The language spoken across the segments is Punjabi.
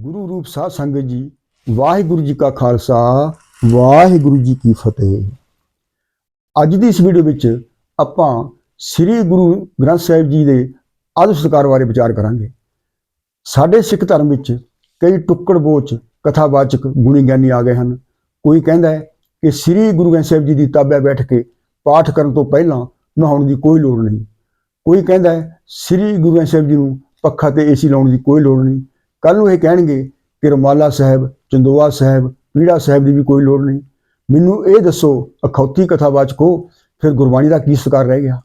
ਗੁਰੂ ਰੂਪ ਸਾਧ ਸੰਗਤ ਜੀ, ਵਾਹਿਗੁਰੂ ਜੀ ਕਾ ਖਾਲਸਾ, ਵਾਹਿਗੁਰੂ ਜੀ ਕੀ ਫਤਿਹ। ਅੱਜ ਦੀ ਇਸ ਵੀਡੀਓ ਵਿੱਚ ਆਪਾਂ ਸ੍ਰੀ ਗੁਰੂ ਗ੍ਰੰਥ ਸਾਹਿਬ ਜੀ ਦੇ ਆਦਰ ਸਤਿਕਾਰ ਬਾਰੇ ਵਿਚਾਰ ਕਰਾਂਗੇ। ਸਾਡੇ ਸਿੱਖ ਧਰਮ ਵਿੱਚ ਕਈ ਟੁੱਕੜ ਬੋਚ, ਕਥਾਵਾਚਕ ਗੁਣੀ ਗਿਆਨੀ ਆ ਗਏ ਹਨ। ਕੋਈ ਕਹਿੰਦਾ ਹੈ ਕਿ ਸ੍ਰੀ ਗੁਰੂ ਗ੍ਰੰਥ ਸਾਹਿਬ ਜੀ ਦੀ ਤਾਬਿਆ ਬੈਠ ਕੇ ਪਾਠ ਕਰਨ ਤੋਂ ਪਹਿਲਾਂ ਨਹਾਉਣ ਦੀ ਕੋਈ ਲੋੜ ਨਹੀਂ। ਕੋਈ ਕਹਿੰਦਾ ਹੈ ਸ੍ਰੀ ਗੁਰੂ ਗ੍ਰੰਥ ਸਾਹਿਬ ਜੀ ਨੂੰ ਪੱਖਾ ਤੇ ਏਸੀ ਲਾਉਣ ਦੀ ਕੋਈ ਲੋੜ ਨਹੀਂ। ਕੱਲ ਨੂੰ ਇਹ ਕਹਿਣਗੇ ਕਿ ਰਮਾਲਾ ਸਾਹਿਬ, ਚੰਦੋਆ ਸਾਹਿਬ, ਪੀੜਾ ਸਾਹਿਬ ਦੀ ਵੀ ਕੋਈ ਲੋੜ ਨਹੀਂ। ਮੈਨੂੰ ਇਹ ਦੱਸੋ, ਅਖੌਤੀ ਕਥਾਵਾਚਕੋ ਫਿਰ ਗੁਰਬਾਣੀ ਦਾ ਕੀ ਸਤਿਕਾਰ ਰਹਿ ਗਿਆ?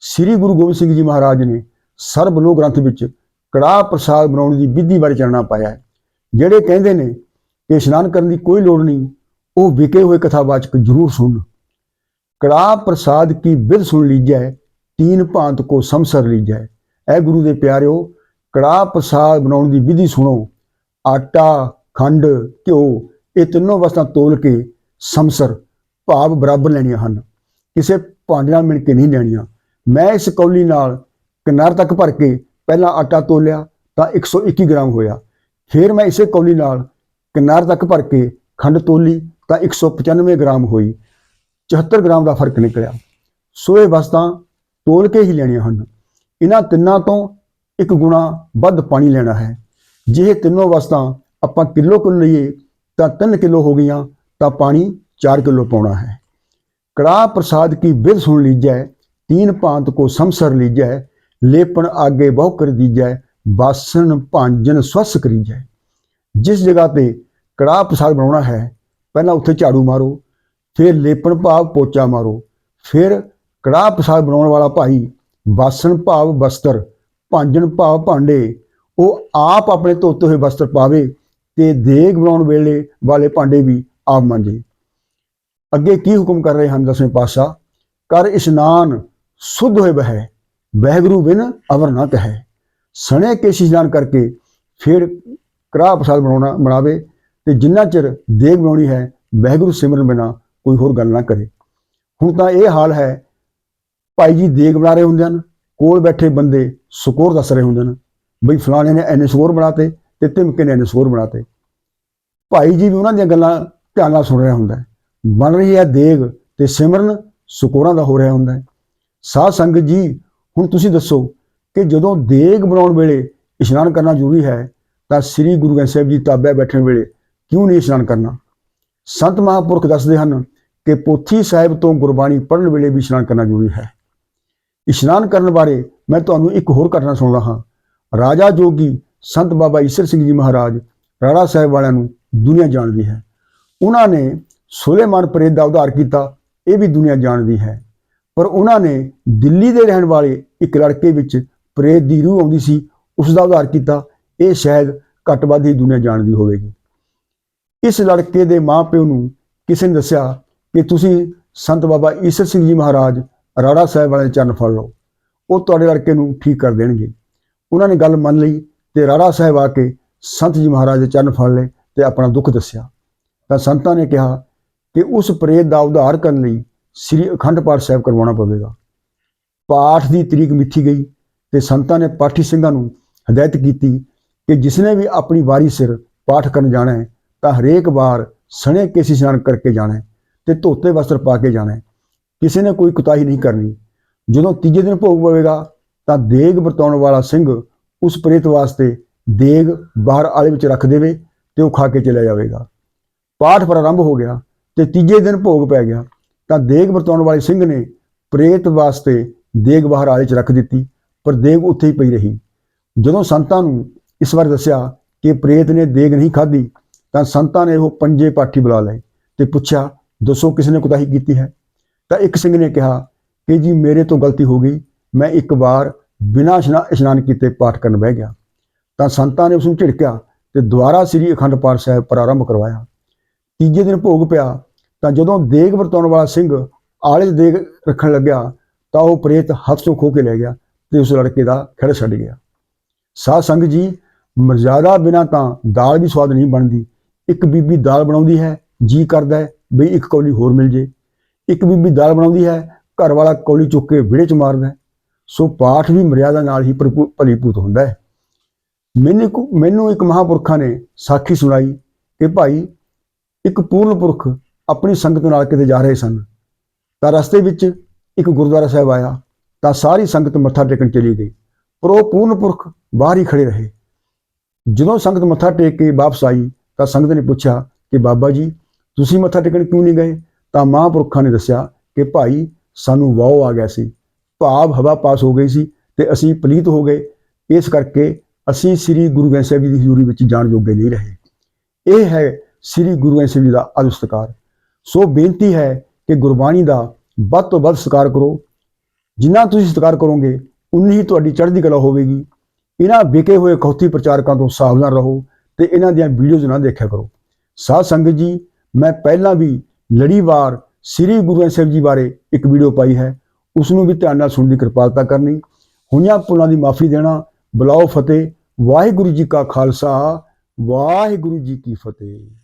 ਸ੍ਰੀ ਗੁਰੂ ਗੋਬਿੰਦ ਸਿੰਘ ਜੀ ਮਹਾਰਾਜ ਨੇ ਸਰਬ ਲੋਕ ਗ੍ਰੰਥ ਵਿੱਚ ਕੜਾਹ ਪ੍ਰਸਾਦ ਬਣਾਉਣ ਦੀ ਵਿਧੀ ਬਾਰੇ ਚਾਨਣਾ ਪਾਇਆ ਹੈ। ਜਿਹੜੇ ਕਹਿੰਦੇ ਨੇ ਕਿ ਇਸ਼ਨਾਨ ਕਰਨ ਦੀ ਕੋਈ ਲੋੜ ਨਹੀਂ, ਉਹ ਵਿਕੇ ਹੋਏ ਕਥਾਵਾਚਕ ਜ਼ਰੂਰ ਸੁਣ। ਕੜਾਹ ਪ੍ਰਸਾਦ ਕੀ ਵਿਧ ਸੁਣ ਲੀਜੈ, ਤੀਨ ਭਾਂਤ ਕੋ ਸਮਸਰ ਲੀਜੈ। ਐ ਗੁਰੂ ਦੇ ਪਿਆਰਿਓ ਕੜਾਹ ਪ੍ਰਸਾਦ ਬਣਾਉਣ ਦੀ ਵਿਧੀ ਸੁਣੋ। ਆਟਾ, ਖੰਡ, ਘਿਓ, ਇਹ ਤਿੰਨੋਂ ਵਸਤਾਂ ਤੋਲ ਕੇ ਸਮਸਰ, ਭਾਵ ਬਰਾਬਰ ਲੈਣੀਆਂ ਹਨ। ਕਿਸੇ ਭਾਂਡੇ ਨਾਲ ਮਿਣ ਕੇ ਨਹੀਂ ਲੈਣੀਆਂ। ਮੈਂ ਇਸ ਕੌਲੀ ਨਾਲ ਕਿਨਾਰ ਤੱਕ ਭਰ ਕੇ ਪਹਿਲਾਂ ਆਟਾ ਤੋਲਿਆ ਤਾਂ 121 ਗ੍ਰਾਮ ਹੋਇਆ। ਫਿਰ ਮੈਂ ਇਸੇ ਕੌਲੀ ਨਾਲ ਕਿਨਾਰ ਤੱਕ ਭਰ ਕੇ ਖੰਡ ਤੋਲੀ ਤਾਂ 195 ਗ੍ਰਾਮ ਹੋਈ। 74 ਗ੍ਰਾਮ ਦਾ ਫ਼ਰਕ ਨਿਕਲਿਆ। ਸੋ ਇਹ ਵਸਤਾਂ ਤੋਲ ਕੇ ਹੀ ਲੈਣੀਆਂ ਹਨ। ਇਹਨਾਂ ਤਿੰਨਾਂ ਤੋਂ ਇੱਕ ਗੁਣਾ ਵੱਧ ਪਾਣੀ ਲੈਣਾ ਹੈ। ਜੇ ਇਹ ਤਿੰਨੋਂ ਵਸਤਾਂ ਆਪਾਂ ਕਿਲੋ ਕਿਲੋ ਲਈਏ, ਤਾਂ 3 ਕਿਲੋ ਹੋ ਗਈਆਂ, ਤਾਂ ਪਾਣੀ 4 ਕਿਲੋ ਪਾਉਣਾ ਹੈ। ਕੜਾਹ ਪ੍ਰਸਾਦ ਕੀ ਬਿਧ ਸੁਣ ਲੀਜੈ, ਤੀਨ ਭਾਂਤ ਕੋ ਸਮਸਰ ਲੀਜੈ, ਲੇਪਣ ਆਗੇ ਬਹੁ ਕਰ ਦੀਜੈ, ਬਾਸਣ ਭਾਂਜਨ ਸਵਸ ਕਰੀਜੈ। ਜਿਸ ਜਗ੍ਹਾ ਤੇ ਕੜਾਹ ਪ੍ਰਸਾਦ ਬਣਾਉਣਾ ਹੈ, ਪਹਿਲਾਂ ਉੱਥੇ ਝਾੜੂ ਮਾਰੋ, ਫਿਰ ਲੇਪਣ ਭਾਵ ਪੋਚਾ ਮਾਰੋ, ਫਿਰ ਕੜਾਹ ਪ੍ਰਸਾਦ ਬਣਾਉਣ ਵਾਲਾ ਭਾਈ ਬਾਸਣ ਭਾਵ ਬਸਤਰ ਭਾਂਜਣ ਭਾਵ ਭਾਂਡੇ, ਉਹ ਆਪ ਆਪਣੇ ਧੋਤੇ ਹੋਏ ਵਸਤਰ ਪਾਵੇ ਤੇ ਦੇਗ ਬਣਾਉਣ ਵੇਲੇ ਵਾਲੇ ਭਾਂਡੇ ਵੀ ਆਪ ਮਾਂਜੇ। ਅੱਗੇ ਕੀ ਹੁਕਮ ਕਰ ਰਹੇ ਹਨ ਦਸਵੇਂ ਪਾਤਸ਼ਾਹ? ਕਰ ਇਸ਼ਨਾਨ ਸੁਧ ਹੋਏ ਬਹਿ ਬਹਿਗੁਰੂ ਬਿਨ ਅਵਰ ਨਾ ਕਹੈ। ਸਣੇ ਕੇ ਇਸ਼ਨਾਨ ਕਰਕੇ ਫਿਰ ਕੜਾਹ ਪ੍ਰਸਾਦ ਬਣਾਉਣਾ, ਬਣਾਵੇ ਤੇ ਜਿੰਨਾ ਚਿਰ ਦੇਗ ਬਣਾਉਣੀ ਹੈ ਬਹਿਗੁਰੂ ਸਿਮਰਨ ਬਿਨਾ ਕੋਈ ਹੋਰ ਗੱਲ ਨਾ ਕਰੇ। ਹੁਣ ਤਾਂ ਇਹ ਹਾਲ ਹੈ, ਭਾਈ ਜੀ ਦੇਗ ਬਣਾ ਰਹੇ ਹੁੰਦੇ ਹਨ ਕੋਲ ਬੈਠੇ ਬੰਦੇ ਸਕੋਰ ਦੱਸ ਰਹੇ ਹੁੰਦੇ ਨੇ, ਬਈ ਫਲਾਣੇ ਨੇ ਐਨੇ ਸਕੋਰ ਬਣਾਤੇ ਤੇ ਧਿਮਕੇ ਨੇ ਐਨੇ ਸਕੋਰ ਬਣਾਤੇ। ਭਾਈ ਜੀ ਵੀ ਉਹਨਾਂ ਦੀਆਂ ਗੱਲਾਂ ਧਿਆਨ ਨਾਲ ਸੁਣ ਰਿਹਾ ਹੁੰਦਾ ਹੈ। ਬਣ ਰਹੀ ਹੈ ਦੇਗ ਤੇ ਸਿਮਰਨ ਸਕੋਰਾਂ ਦਾ ਹੋ ਰਿਹਾ ਹੁੰਦਾ ਹੈ। ਸਾਧ ਸੰਗਤ ਜੀ, ਹੁਣ ਤੁਸੀਂ ਦੱਸੋ ਕਿ ਜਦੋਂ ਦੇਗ ਬਣਾਉਣ ਵੇਲੇ ਇਸ਼ਨਾਨ ਕਰਨਾ ਜ਼ਰੂਰੀ ਹੈ, ਤਾਂ ਸ੍ਰੀ ਗੁਰੂ ਗ੍ਰੰਥ ਸਾਹਿਬ ਜੀ ਤਾਬਿਆ ਬੈਠਣ ਵੇਲੇ ਕਿਉਂ ਨਹੀਂ ਇਸ਼ਨਾਨ ਕਰਨਾ? ਸੰਤ ਮਹਾਂਪੁਰਖ ਦੱਸਦੇ ਹਨ ਕਿ ਪੋਥੀ ਸਾਹਿਬ ਤੋਂ ਗੁਰਬਾਣੀ ਪੜ੍ਹਨ ਵੇਲੇ ਵੀ ਇਸ਼ਨਾਨ ਕਰਨਾ ਜ਼ਰੂਰੀ ਹੈ। ਇਸ਼ਨਾਨ ਕਰਨ ਬਾਰੇ ਮੈਂ ਤੁਹਾਨੂੰ ਇੱਕ ਹੋਰ ਘਟਨਾ ਸੁਣਾਉਂਦਾ ਹਾਂ। ਰਾਜਾ ਜੋਗੀ ਸੰਤ ਬਾਬਾ ਈਸਰ ਸਿੰਘ ਜੀ ਮਹਾਰਾਜ ਰਾੜਾ ਸਾਹਿਬ ਵਾਲਿਆਂ ਨੂੰ ਦੁਨੀਆ ਜਾਣਦੀ ਹੈ। ਉਹਨਾਂ ਨੇ ਸੁਲੇਮਾਨ ਪ੍ਰੇਤ ਦਾ ਉਧਾਰ ਕੀਤਾ, ਇਹ ਵੀ ਦੁਨੀਆ ਜਾਣਦੀ ਹੈ। ਪਰ ਉਹਨਾਂ ਨੇ ਦਿੱਲੀ ਦੇ ਰਹਿਣ ਵਾਲੇ ਇੱਕ ਲੜਕੇ ਵਿੱਚ ਪ੍ਰੇਤ ਦੀ ਰੂਹ ਆਉਂਦੀ ਸੀ, ਉਸ ਦਾ ਉਧਾਰ ਕੀਤਾ, ਇਹ ਸ਼ਾਇਦ ਘੱਟ ਵੱਧ ਹੀ ਦੁਨੀਆ ਜਾਣਦੀ ਹੋਵੇਗੀ। ਇਸ ਲੜਕੇ ਦੇ ਮਾਪਿਓ ਨੂੰ ਕਿਸੇ ਨੇ ਦੱਸਿਆ ਕਿ ਤੁਸੀਂ ਸੰਤ ਬਾਬਾ ਈਸਰ ਸਿੰਘ ਜੀ ਮਹਾਰਾਜ ਰਾੜਾ ਸਾਹਿਬ ਵਾਲੇ ਦੇ ਚਰਨ ਫੜ ਲਓ। ਉਹ ਤੁਹਾਡੇ ਲੜਕੇ ਨੂੰ ਠੀਕ ਕਰ ਦੇਣਗੇ। ਉਹਨਾਂ ਨੇ ਗੱਲ ਮੰਨ ਲਈ ਤੇ ਰਾੜਾ ਸਾਹਿਬ ਆ ਕੇ ਸੰਤ ਜੀ ਮਹਾਰਾਜ ਦੇ ਚਰਨ ਫੜ ਲਏ ਤੇ ਆਪਣਾ ਦੁੱਖ ਦੱਸਿਆ। ਤਾਂ ਸੰਤਾਂ ਨੇ ਕਿਹਾ ਕਿ ਉਸ ਪ੍ਰੇਤ ਦਾ ਉਧਾਰ ਕਰਨ ਲਈ ਸ੍ਰੀ ਅਖੰਡ ਪਾਠ ਸਾਹਿਬ ਕਰਵਾਉਣਾ ਪਵੇਗਾ। ਪਾਠ ਦੀ ਤਰੀਕ ਮਿੱਥੀ ਗਈ ਤੇ ਸੰਤਾਂ ਨੇ ਪਾਠੀ ਸਿੰਘਾਂ ਨੂੰ ਹਦਾਇਤ ਕੀਤੀ ਕਿ ਜਿਸਨੇ ਵੀ ਆਪਣੀ ਵਾਰੀ ਸਿਰ ਪਾਠ ਕਰਨ ਜਾਣਾ ਹੈ, ਤਾਂ ਹਰੇਕ ਵਾਰ ਸਣੇ ਕੇਸੀ ਇਸ਼ਨਾਨ ਕਰਕੇ ਜਾਣਾ ਹੈ ਤੇ ਧੋਤੇ ਵਸਤਰ ਪਾ ਕੇ ਜਾਣਾ ਹੈ। ਕਿਸੇ ਨੇ ਕੋਈ ਕੁਤਾਹੀ ਨਹੀਂ ਕਰਨੀ। ਜਦੋਂ ਤੀਜੇ ਦਿਨ ਭੋਗ ਪਵੇਗਾ, ਤਾਂ ਦੇਗ ਵਰਤਾਉਣ ਵਾਲਾ ਸਿੰਘ ਉਸ ਪ੍ਰੇਤ ਵਾਸਤੇ ਦੇਗ ਬਾਹਰ ਆਲੇ ਵਿੱਚ ਰੱਖ ਦੇਵੇ ਤੇ ਉਹ ਖਾ ਕੇ ਚਲਾ ਜਾਵੇਗਾ। ਪਾਠ ਪ੍ਰਾਰੰਭ ਹੋ ਗਿਆ ਤੇ ਤੀਜੇ ਦਿਨ ਭੋਗ ਪੈ ਗਿਆ, ਤਾਂ ਦੇਗ ਵਰਤਾਉਣ ਵਾਲੇ ਸਿੰਘ ਨੇ ਪ੍ਰੇਤ ਵਾਸਤੇ ਦੇਗ ਬਾਹਰ ਆਲੇ 'ਚ ਰੱਖ ਦਿੱਤੀ, ਪਰ ਦੇਗ ਉੱਥੇ ਹੀ ਪਈ ਰਹੀ। ਜਦੋਂ ਸੰਤਾਂ ਨੂੰ ਇਸ ਵਾਰ ਦੱਸਿਆ ਕਿ ਪ੍ਰੇਤ ਨੇ ਦੇਗ ਨਹੀਂ ਖਾਧੀ, ਤਾਂ ਸੰਤਾਂ ਨੇ ਉਹ ਪੰਜੇ ਪਾਠੀ ਬੁਲਾ ਲਏ ਤੇ ਪੁੱਛਿਆ, ਦੱਸੋ ਕਿਸ ਨੇ ਕੁਤਾਹੀ ਕੀਤੀ ਹੈ? ਤਾਂ ਇੱਕ ਸਿੰਘ ਨੇ ਕਿਹਾ ਕਿ ਜੀ ਮੇਰੇ ਤੋਂ ਗਲਤੀ ਹੋ ਗਈ। ਮੈਂ ਇੱਕ ਵਾਰ ਬਿਨਾਂ ਇਸ਼ਨਾ- ਇਸ਼ਨਾਨ ਕੀਤੇ ਪਾਠ ਕਰਨ ਬਹਿ ਗਿਆ। ਤਾਂ ਸੰਤਾਂ ਨੇ ਉਸ ਨੂੰ ਝਿੜਕਿਆ ਤੇ ਦੁਬਾਰਾ ਸ੍ਰੀ ਅਖੰਡ ਪਾਠ ਸਾਹਿਬ ਪ੍ਰਾਰੰਭ ਕਰਵਾਇਆ। ਤੀਜੇ ਦਿਨ ਭੋਗ ਪਿਆ ਤਾਂ ਜਦੋਂ ਦੇਗ ਵਰਤਾਉਣ ਵਾਲਾ ਸਿੰਘ ਆਲੇ ਦੇਗ ਰੱਖਣ ਲੱਗਿਆ ਤਾਂ ਉਹ ਪ੍ਰੇਤ ਹੱਥ ਤੋਂ ਖੋ ਕੇ ਲੈ ਗਿਆ ਤੇ ਉਸ ਲੜਕੇ ਦਾ ਖੜ ਛੱਡ ਗਿਆ। ਸਾਧ ਸੰਗ ਜੀ, ਮਰਜ਼ਾਦਾ ਬਿਨਾ ਤਾਂ ਦਾਲ ਵੀ ਸਵਾਦ ਨਹੀਂ ਬਣਦੀ। ਇੱਕ ਬੀਬੀ ਦਾਲ ਬਣਾਉਂਦੀ ਹੈ, ਜੀ ਕਰਦਾ ਹੈ, ਬਈ ਇੱਕ ਕੌਲੀ ਹੋਰ ਮਿਲ ਜੇ। ਇੱਕ ਬੀਬੀ ਦਾਲ ਬਣਾਉਂਦੀ ਹੈ ਘਰ ਵਾਲਾ ਕੌਲੀ ਚੁੱਕ ਕੇ ਵਿੜੇ ਚ ਮਾਰਦਾ ਸੋ ਪਾਠ ਵੀ ਮਰਿਆਦਾ ਨਾਲ ਹੀ ਭਰਪੂ- ਭਲੀਭੂਤ ਹੁੰਦਾ ਹੈ। ਮੈਨੂੰ ਮੈਨੂੰ ਇੱਕ ਮਹਾਂਪੁਰਖਾਂ ਨੇ ਸਾਖੀ ਸੁਣਾਈ ਕਿ ਭਾਈ, ਇੱਕ ਪੂਰਨ ਪੁਰਖ ਆਪਣੀ ਸੰਗਤ ਨਾਲ ਕਿਤੇ ਜਾ ਰਹੇ ਸਨ। ਤਾਂ ਰਸਤੇ ਵਿੱਚ ਇੱਕ ਗੁਰਦੁਆਰਾ ਸਾਹਿਬ ਆਇਆ, ਤਾਂ ਸਾਰੀ ਸੰਗਤ ਮੱਥਾ ਟੇਕਣ ਚਲੀ ਗਈ। ਪਰ ਉਹ ਪੂਰਨ ਪੁਰਖ ਬਾਹਰ ਹੀ ਖੜੇ ਰਹੇ। ਜਦੋਂ ਸੰਗਤ ਮੱਥਾ ਟੇਕ ਕੇ ਵਾਪਸ ਆਈ, ਤਾਂ ਸੰਗਤ ਨੇ ਪੁੱਛਿਆ ਕਿ ਬਾਬਾ ਜੀ, ਤੁਸੀਂ ਮੱਥਾ ਟੇਕਣ ਕਿਉਂ ਨਹੀਂ ਗਏ? ਤਾਂ ਮਹਾਂਪੁਰਖਾਂ ਨੇ ਦੱਸਿਆ ਕਿ ਭਾਈ ਸਾਨੂੰ ਵਾਹ ਆ ਗਿਆ ਸੀ, ਭਾਵ ਹਵਾ ਪਾਸ ਹੋ ਗਈ ਸੀ ਤੇ ਅਸੀਂ ਪਲੀਤ ਹੋ ਗਏ, ਇਸ ਕਰਕੇ ਅਸੀਂ ਸ੍ਰੀ ਗੁਰੂ ਗ੍ਰੰਥ ਸਾਹਿਬ ਜੀ ਦੀ ਹਜ਼ੂਰੀ ਵਿੱਚ ਜਾਣ ਜੋਗੇ ਨਹੀਂ ਰਹੇ। ਇਹ ਹੈ ਸ੍ਰੀ ਗੁਰੂ ਗ੍ਰੰਥ ਸਾਹਿਬ ਜੀ ਦਾ ਅਦਬ ਸਤਿਕਾਰ। ਸੋ ਬੇਨਤੀ ਹੈ ਕਿ ਗੁਰਬਾਣੀ ਦਾ ਵੱਧ ਤੋਂ ਵੱਧ ਸਤਿਕਾਰ ਕਰੋ। ਜਿੰਨਾ ਤੁਸੀਂ ਸਤਿਕਾਰ ਕਰੋਗੇ, ਉਨੀ ਹੀ ਤੁਹਾਡੀ ਚੜ੍ਹਦੀ ਕਲਾ ਹੋਵੇਗੀ। ਇਹਨਾਂ ਵਿਕੇ ਹੋਏ ਖੌਤੀ ਪ੍ਰਚਾਰਕਾਂ ਤੋਂ ਸਾਵਧਾਨ ਰਹੋ ਤੇ ਇਹਨਾਂ ਦੀਆਂ ਵੀਡੀਓਜ਼ ਨਾ ਦੇਖਿਆ ਕਰੋ। ਸਾਧ ਸੰਗਤ ਜੀ, ਮੈਂ ਪਹਿਲਾਂ ਵੀ ਲੜੀਵਾਰ ਸ੍ਰੀ ਗੁਰੂ ਗ੍ਰੰਥ ਸਾਹਿਬ ਜੀ ਬਾਰੇ ਇੱਕ ਵੀਡੀਓ ਪਾਈ ਹੈ। ਉਸ ਨੂੰ ਵੀ ਧਿਆਨ ਨਾਲ ਸੁਣਨ ਦੀ ਕਿਰਪਾਲਤਾ ਕਰਨੀ। ਹੋਈਆਂ ਪੁਲਾਂ ਦੀ ਮਾਫੀ ਦੇਣਾ। ਬੁਲਾਓ ਫਤਿਹ। ਵਾਹਿਗੁਰੂ ਜੀ ਕਾ ਖਾਲਸਾ। ਵਾਹਿਗੁਰੂ ਜੀ ਕੀ ਫਤਿਹ।